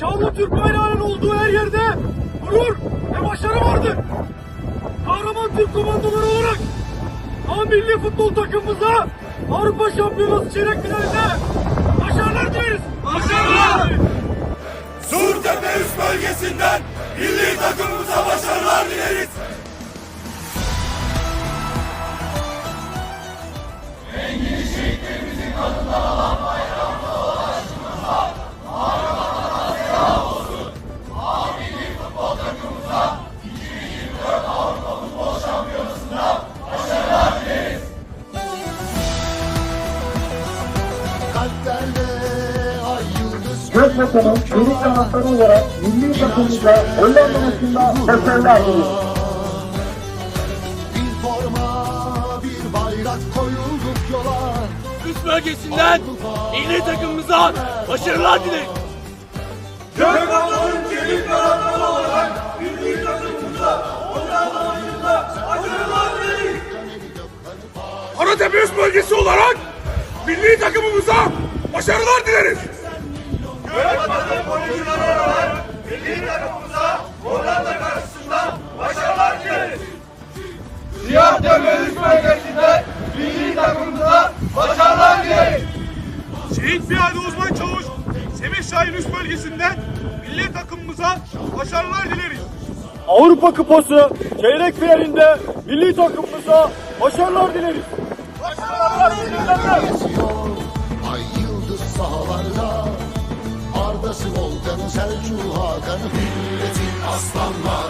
Şanlı Türk bayrağının olduğu her yerde gurur ve başarı vardır. Kahraman Türk komandoları olarak A milli futbol takımımıza Avrupa Şampiyonası çeyrek finalinde başarılar dileriz. Başarılar! Surtepe üst bölgesinden milli takımımıza başarılar dileriz. Kalplerde ay yıldız Gözbakanı, Deniz Anahtarı olarak milli takımımıza Hollanda maçında başarılar diliyoruz. Bir forma bir bayrak koyulduk yola üst bölgesinden milli takımımıza başarılar dileriz. Gökhan'ın çelik kanatları olarak milli takımımıza Hollanda maçında başarılar dileriz. Karatepe üst bölgesi olarak milli takımımıza başarılar dileriz. Gökhan'ın oyuncuları olarak milli takımımıza Hollanda karşısında başarılar dileriz. Siyah Tepe üst bölgesinden milli takımımıza başarılar dileriz. Şehit Piyade Uzman Çavuş Semih Şahin üst bölgesinden milli takımımıza başarılar dileriz. Avrupa Kupası çeyrek finalinde milli takımımıza başarılar dileriz. Ay yıldız sahalarda Ardası Volkan'ı Selçuk Hakan'ı Milletin aslanları